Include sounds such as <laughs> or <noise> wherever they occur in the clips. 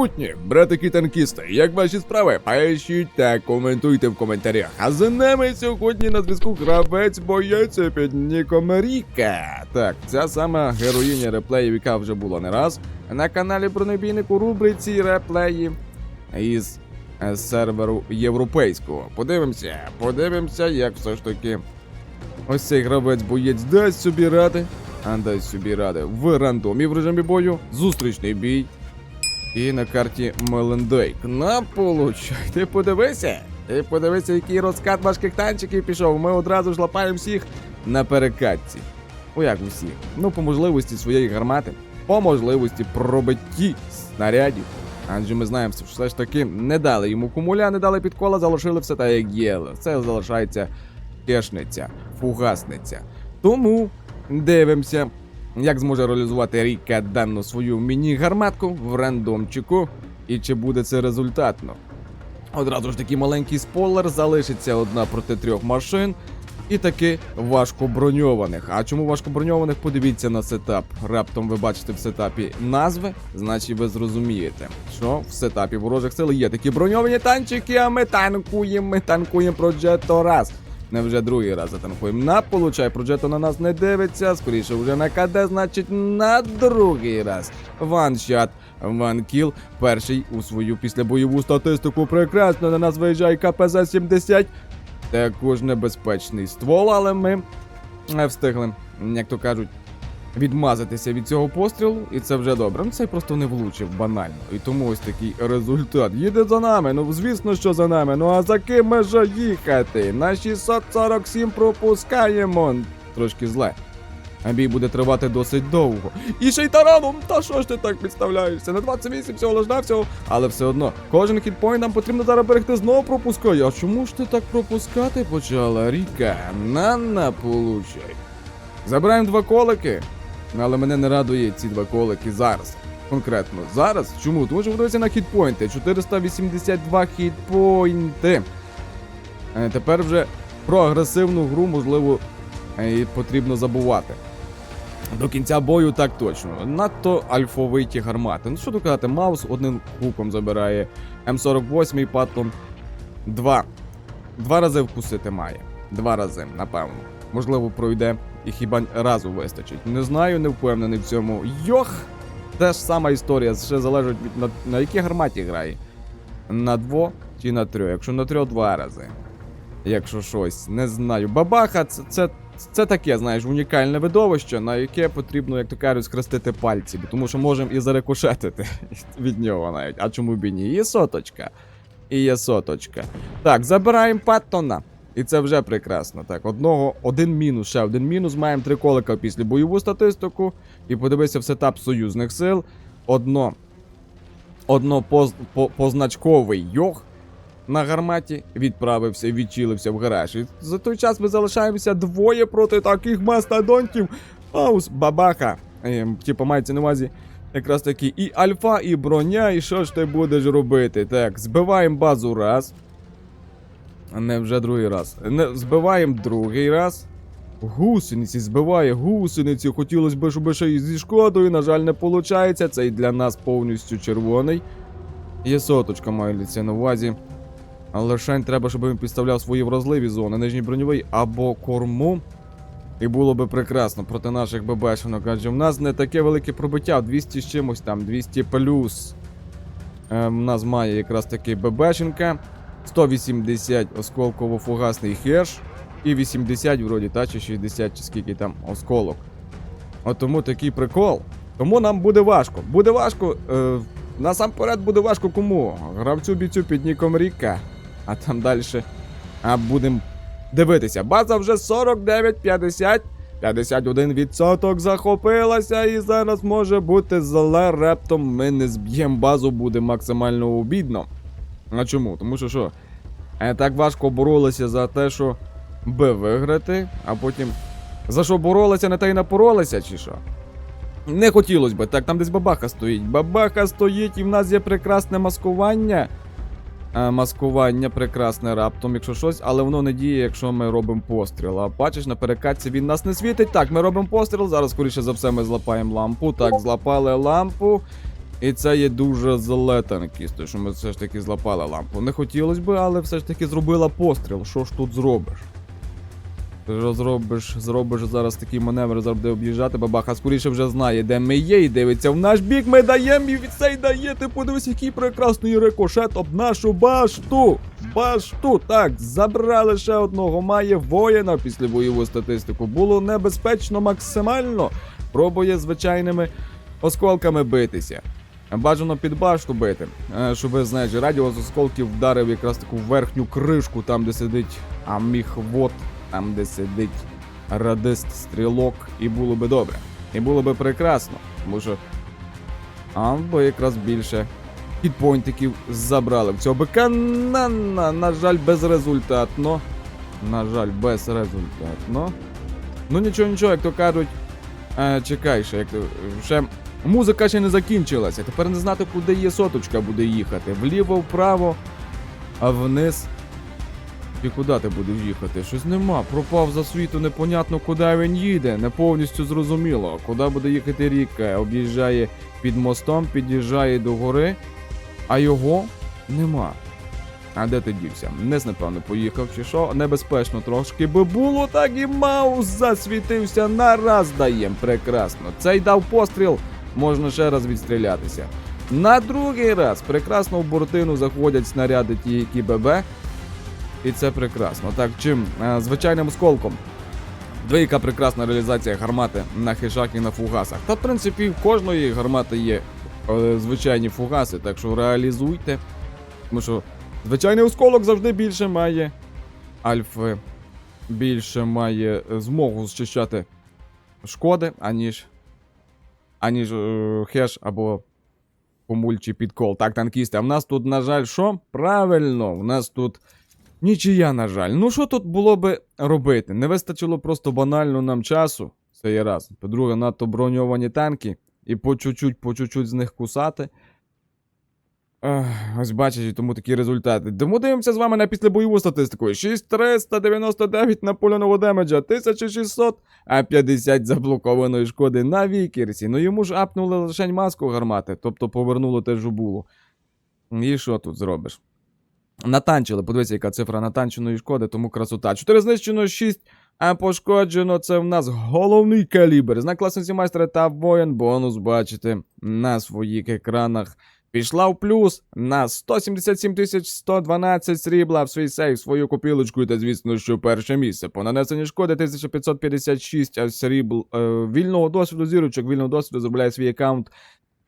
Сухутні, братики танкісти, як ваші справи? Пишіть та коментуйте в коментарях. А за нами сьогодні на зв'язку гравець боєць під ніком. Так, ця сама героїня реплеїв, яка вже була не раз на каналі Бронебійник у рубриці реплеї із е, серверу європейського. Подивимося, подивимося, як все ж таки ось цей гравець боєць дасть собі ради. А дасть собі ради в рандомі в режимі бою. Зустрічний бій. І на карті Мелендейк. На получай. Ти подивися. Ти подивися, який розкат важких танчиків пішов. Ми одразу ж лапаємо всіх на перекатці. Ну як усіх? Ну, по можливості своєї гармати, по можливості пробитті снарядів. Адже ми знаємо, що все ж таки не дали йому кумуля, не дали підкола, залишили все так, як є. Це залишається кешниця, фугасниця. Тому дивимося, як зможе реалізувати Ріка дану свою міні-гарматку в рандомчику, і чи буде це результатно. Одразу ж такий маленький спойлер, залишиться одна проти трьох машин. І таки важко броньованих. А чому важко броньованих? Подивіться на сетап. Раптом ви бачите в сетапі назви, значить ви зрозумієте, що в сетапі ворожих сил є такі броньовані танчики, а ми танкуємо, ми танкуємо Проджето раз. Не вже другий раз затанкуємо. На получай, Проджето на нас не дивиться. Скоріше вже на КД, значить на другий раз. Ваншат. ванкіл. Перший у свою післябойову статистику. Прекрасно на нас виїжджає КПЗ-70. Також небезпечний ствол, але ми не встигли, як то кажуть, відмазатися від цього пострілу, і це вже добре. Ну цей просто не влучив банально. І тому ось такий результат. Їде за нами. Ну звісно, що за нами. Ну а за ким ми же їхати? На 647 пропускаємо. Трошки зле. А бій буде тривати досить довго. І ще та що ж ти так підставляєшся? На 28 всього лиш всього, але все одно, кожен хітпойнт нам потрібно зараз берегти знову пропускає. А чому ж ти так пропускати почала? Ріка, на на получай. Забираємо два колики, але мене не радує ці два колики зараз. Конкретно зараз. Чому? Тому що подивися на хітпойнти. 482 хітпойнти. Тепер вже про агресивну гру, можливо, е, і потрібно забувати. До кінця бою так точно. Надто альфовиті гармати. Ну що тут казати, Маус одним гуком забирає. М48 Паттон два. Два рази вкусити має. Два рази, напевно. Можливо, пройде і хіба разу вистачить. Не знаю, не впевнений в цьому. Йох! Те ж сама історія, ще залежить від на, на якій гарматі грає. На дво чи на трьох. Якщо на трьох, два рази. Якщо щось, не знаю. Бабаха, це, це, це таке, знаєш, унікальне видовище, на яке потрібно, як то кажуть, скрестити пальці, тому що можемо і зарекошетити <laughs> від нього навіть. А чому б і ні? Є соточка. І є соточка. Так, забираємо Паттона. І це вже прекрасно. Так, одного, один мінус, ще один мінус. Маємо три колика після бойову статистику. І подивися в сетап союзних сил. Одно. Одно поз, по, позначковий йог на гарматі відправився відчилився в гараж. І за той час ми залишаємося двоє проти таких мастодонтів. Аус, бабаха. Ем, типу, мається на увазі якраз таки і альфа, і броня, і що ж ти будеш робити? Так, збиваємо базу раз. Не вже другий раз. Не, збиваємо другий раз. Гусениці збиває гусениці. Хотілося б, щоб ще й зі шкодою. На жаль, не виходить. Цей для нас повністю червоний. Є соточка мається на увазі. Але треба, щоб він підставляв свої вразливі зони, нижній броньовий або корму. І було би прекрасно проти наших ББшинок, адже в нас не таке велике пробиття, 200 з чимось там, 200 плюс. Е, в нас має якраз таки ББшенка, 180 осколково-фугасний хеш, і 80 вроді, та чи 60 чи скільки там осколок. От тому такий прикол. Тому нам буде важко. Буде важко. Е, насамперед буде важко кому? Гравцю бійцю під ніком Ріка. А там далі. А будемо дивитися. База вже 49-50. 51% захопилася, і зараз може бути зле рептом. Ми не зб'ємо базу, буде максимально обідно. А чому? Тому що що? Е, так важко боролися за те, що Б виграти, а потім. За що боролися, не та й напоролися, чи що? Не хотілося б, так там десь бабаха стоїть. Бабаха стоїть, і в нас є прекрасне маскування. Е, маскування прекрасне раптом, якщо щось, але воно не діє, якщо ми робимо постріл. А бачиш, на перекатці він нас не світить. Так, ми робимо постріл. Зараз, скоріше за все, ми злапаємо лампу. Так, злапали лампу. І це є дуже зле танкісти, що ми все ж таки злапали лампу. Не хотілося би, але все ж таки зробила постріл. Що ж тут зробиш? Ти ж зробиш, зробиш зараз такий маневр, зараз буде об'їжджати, бабаха скоріше вже знає, де ми є, і дивиться в наш бік, ми даємо і від цей дає. Ти подивись, який прекрасний рикошет об нашу башту. Башту, так, забрали ще одного. Має воїна після бойову статистику. Було небезпечно максимально. Пробує звичайними осколками битися. Бажано під башту бити, е, щоб, знаєш, радіус осколків вдарив якраз таку верхню кришку, там, де сидить аміхвод, там, де сидить радист стрілок, і було би добре. І було би прекрасно, тому що Амбо якраз більше підпойнтиків забрали. В цього бика на, на, на жаль, безрезультатно. На жаль, безрезультатно. Ну нічого, нічого, як то кажуть. Е, чекай, ще, як то, ще музика ще не закінчилася. Тепер не знати, куди є соточка буде їхати. Вліво, вправо, а вниз. І куди ти будеш їхати? Щось нема. Пропав за світу, непонятно, куди він їде. Не повністю зрозуміло. Куди буде їхати ріка? Об'їжджає під мостом, під'їжджає до гори, а його нема. А де ти дівся? Нес, напевно, поїхав чи що? Небезпечно трошки би було, так і Маус засвітився нараз даєм. Прекрасно. Цей дав постріл, можна ще раз відстрілятися. На другий раз прекрасно в бортину заходять снаряди ті, які ББ. І це прекрасно. Так, чим? Е, Звичайним осколком. Двійка прекрасна реалізація гармати на хижах і на фугасах. Та, в принципі, в кожної гармати є е, звичайні фугаси, так що реалізуйте. Тому що звичайний осколок завжди більше має альфи, більше має змогу зчищати шкоди, аніж, аніж е, хеш або помуль чи підкол. Так, танкісти, а в нас тут, на жаль, що? Правильно, в нас тут. Нічия, на жаль. Ну що тут було би робити? Не вистачило просто банально нам часу. Це є раз. По-друге, надто броньовані танки. І по чуть-чуть, по чуть-чуть з них кусати. Ось бачиш, тому такі результати. Тому дивимося з вами на післябойову статистику. 6399 наполеонового демеджа, 1600, а 50 заблокованої шкоди на вікерсі. Ну йому ж апнули лише маску гармати, тобто повернуло те жубулу. І що тут зробиш? Натанчили, подивіться, яка цифра натанченої шкоди, тому красота. 4 знищено, 6 а пошкоджено. Це в нас головний калібр. Знак класності майстра та воїн. Бонус бачите на своїх екранах. Пішла в плюс на 177 112 срібла в свій сейф, свою купілочку та, звісно, що перше місце. По нанесенні шкоди 1556 а срібл е, вільного досвіду зірочок, вільного досвіду зробляє свій аккаунт.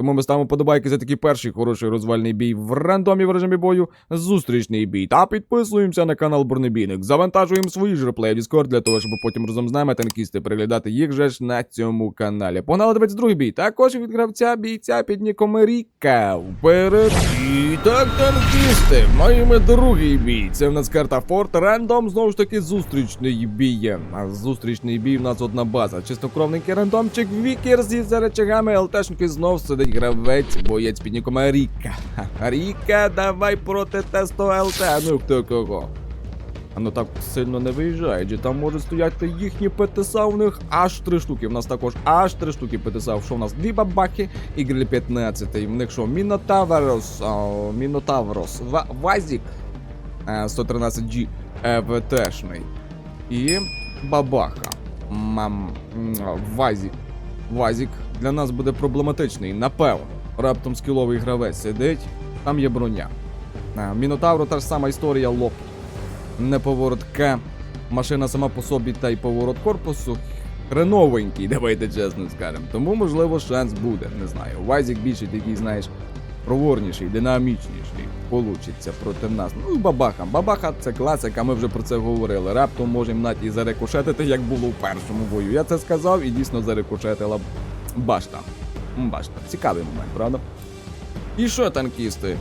Тому ми ставимо подобайки за такий перший хороший розвальний бій в рандомі в режимі бою. Зустрічний бій. Та підписуємося на канал Бронебійник. Завантажуємо свої ж реплеї в Discord для того, щоб потім разом з нами танкісти переглядати їх же ж на цьому каналі. Погнали дивитися другий бій. Також від гравця бійця під ніком Ріка. Вперед. І так, танкісти, маємо другий бій. Це в нас карта Форт Рандом. Знову ж таки, зустрічний бій. А зустрічний бій в нас одна база. Чистокровненький рандомчик Вікер зі речагами. ЛТшники знов сидить гравець, боєць під ніком Ріка. Ріка, давай проти тесту ЛТ. Ну хто кого. А ну так сильно не виїжджає, чи там можуть стояти їхні ПТСА, у них аж три штуки. В нас також аж три штуки ПТСА. Що у нас? Дві бабахи і гриль 15. В них що? Мінотаврос, а, Мінотаврос, Ва- Вазік е, 113G ЕВТшний. І бабаха. Мам, Вазік. Вазік для нас буде проблематичний, напевно. Раптом скіловий гравець сидить, там є броня. А, Мінотавру та ж сама історія лоп. Неповоротка. Машина сама по собі та й поворот корпусу. Хреновенький, давайте чесно скажемо. Тому, можливо, шанс буде. Не знаю. Вазік більше такий, знаєш, проворніший, динамічніший. Получиться проти нас. Ну і бабаха. Бабаха це класика, ми вже про це говорили. Раптом можемо навіть і зарекошетити, як було в першому бою. Я це сказав і дійсно зарекошетила башта. Башта. Цікавий момент, правда? І що, танкісти?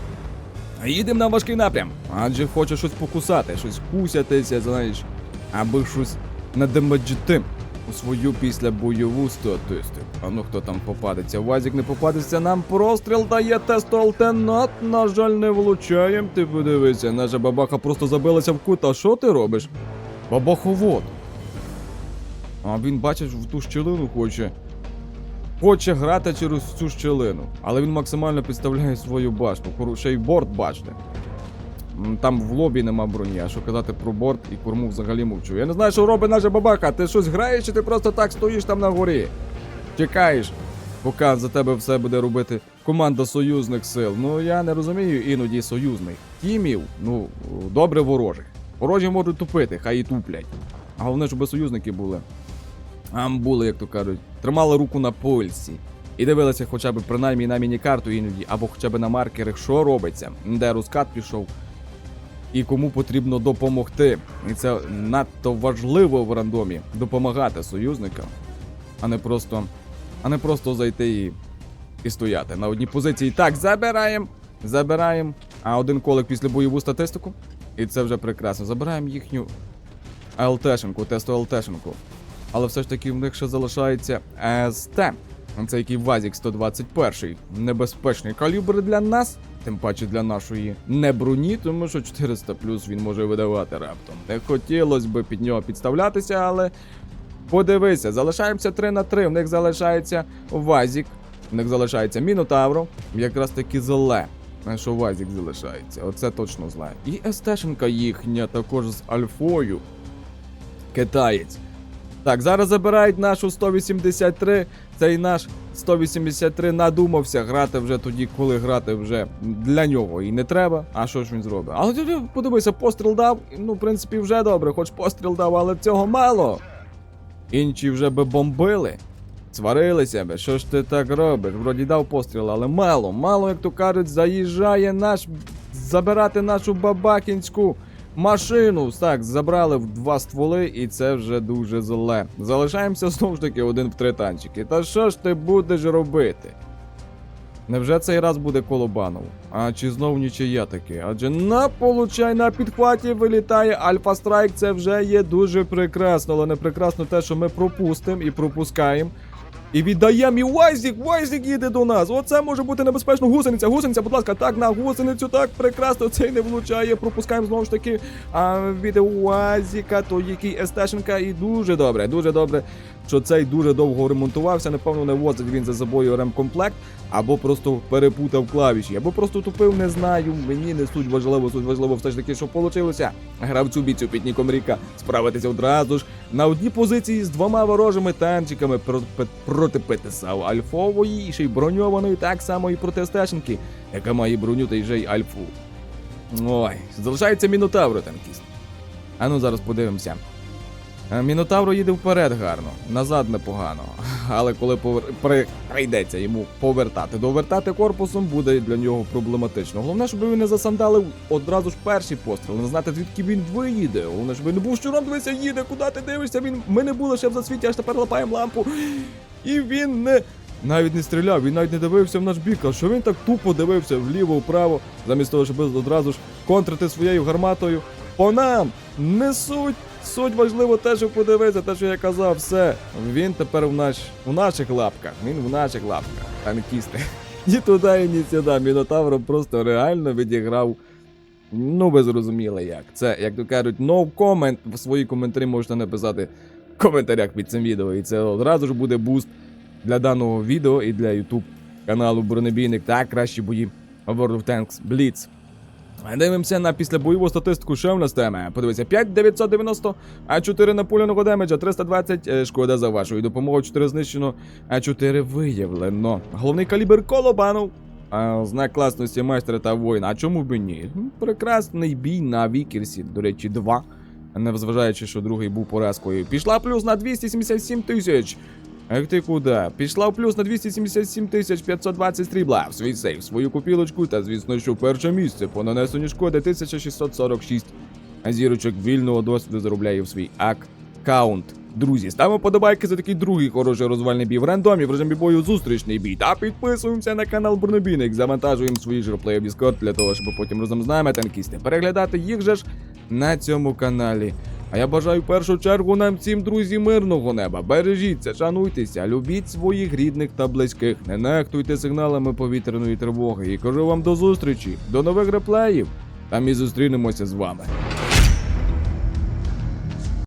Їдемо на важкий напрям. Адже хоче щось покусати, щось кусятися, знаєш, аби щось надемеджити у свою післябойову статистику. А ну хто там попадеться? Вазік не попадеться, нам простріл дає тест алтенат. На жаль, не влучаєм. Ти подивися, наша бабаха просто забилася в кут. А що ти робиш? Бабаховод. А він, бачиш, в ту щілину хоче хоче грати через цю щелину, але він максимально підставляє свою башню. Куру- Ще й борт бачите. Там в лобі нема броні, а що казати про борт і корму взагалі мовчу. Я не знаю, що робить наша бабака. Ти щось граєш, чи ти просто так стоїш там на горі? Чекаєш, поки за тебе все буде робити команда союзних сил. Ну я не розумію іноді союзних. Тімів, ну, добре ворожих. Ворожі можуть тупити, хай і туплять. А головне, щоб союзники були. А були, як то кажуть, тримали руку на пульсі. І дивилися хоча б принаймні на міні-карту іноді, або хоча б на маркерах, що робиться, де розкат пішов, і кому потрібно допомогти. І це надто важливо в рандомі допомагати союзникам, а не просто, а не просто зайти і, і стояти на одній позиції. Так, забираємо, забираємо. А один колик після бойову статистику. І це вже прекрасно. Забираємо їхню ЛТшенку, тесту ЛТшенку. Але все ж таки в них ще залишається СТ. Це який Вазік 121 небезпечний калібр для нас, тим паче для нашої не броні, тому що 400 плюс він може видавати раптом. Не хотілося б під нього підставлятися, але подивися, залишаємося 3 на 3. В них залишається Вазік, в них залишається Мінотавро, якраз таки зле. Що Вазік залишається, оце точно знаю. І СТшенка їхня також з Альфою. Китаєць. Так, зараз забирають нашу 183. Цей наш 183 надумався грати вже тоді, коли грати вже для нього і не треба. А що ж він зробить? Але подивися, постріл дав. Ну, в принципі, вже добре, хоч постріл дав, але цього мало. Інші вже би бомбили. Сварилися би, що ж ти так робиш? Вроді дав постріл, але мало, мало, як то кажуть, заїжджає наш забирати нашу бабакінську машину. Так, забрали в два стволи, і це вже дуже зле. Залишаємося знову ж таки один в три танчики. Та що ж ти будеш робити? Невже цей раз буде Колобанов? А чи знов нічия таки? Адже на получай на підхваті вилітає Альфа Страйк. Це вже є дуже прекрасно, але не прекрасно те, що ми пропустимо і пропускаємо. І віддаємо і Вайзік, Вайзік їде до нас. Оце може бути небезпечно. Гусениця, гусениця, будь ласка, так на гусеницю, так прекрасно. Цей не влучає. Пропускаємо знову ж таки а, від Уазіка, то який естешенка, і дуже добре, дуже добре, що цей дуже довго ремонтувався. Напевно, не возить він за собою ремкомплект, або просто перепутав клавіші, або просто тупив, не знаю. Мені не суть важливо, суть важливо все ж таки, що вийшло. Гравцю бійцю під ніком Ріка справитися одразу ж на одній позиції з двома ворожими танчиками проти, ПТСАУ Альфової, і ще й броньованої, так само і проти Стешенки, яка має броню та й же й Альфу. Ой, залишається Мінотавро танкіст. А ну зараз подивимося. Е, Мінотавро їде вперед гарно, назад непогано. Але коли повер... при... прийдеться йому повертати, довертати корпусом буде для нього проблематично. Головне, щоб він не засандалив одразу ж перший постріл, не знати, звідки він виїде. Головне, щоб він не був щуром, дивися, їде, куди ти дивишся. Він... Ми не були ще в засвіті, аж тепер лапаємо лампу. І він не. Навіть не стріляв, він навіть не дивився в наш бік, а що він так тупо дивився вліво, вправо, замість того, щоб одразу ж контрити своєю гарматою. По нам несуть. Суть важливо те, що подивитися, те, що я казав, все. Він тепер в, наш, в наших лапках. Він в наших лапках. Танкісти. <laughs> Ні туди, і ні сюди. Мінотавро просто реально відіграв. Ну, ви зрозуміли як. Це, як то кажуть, no comment. Свої коментарі можете написати в коментарях під цим відео. І це одразу ж буде буст для даного відео і для YouTube каналу Бронебійник та кращі бої World of Tanks Blitz. Дивимося на післябойову статистику, що в нас тема. Подивися, 5990, а 4 напуляного демеджа, 320 е, шкода за вашою допомогою, 4 знищено, а 4 виявлено. Головний калібр Колобанов. Знак класності майстра та воїна. А чому б ні? Прекрасний бій на Вікерсі, до речі, 2. Незважаючи, що другий був поразкою. Пішла плюс на 277 тисяч. Ах ти куди? Пішла в плюс на 277 тисяч 520 стрібла в свій сейф, свою купілочку та, звісно, що перше місце по нанесенню шкоди 1646 зірочок вільного досвіду заробляє в свій аккаунт. Друзі, ставимо подобайки за такий другий хороший розвальний бій в рандомі в режимі бою зустрічний бій. Та підписуємося на канал Бронебійник, завантажуємо свої жирплеї в Discord для того, щоб потім разом з нами танкісти переглядати їх же ж на цьому каналі. А я бажаю в першу чергу нам всім, друзі, мирного неба. Бережіться, шануйтеся, любіть своїх рідних та близьких, не нехтуйте сигналами повітряної тривоги. І кажу вам до зустрічі, до нових реплеїв. Там і зустрінемося з вами.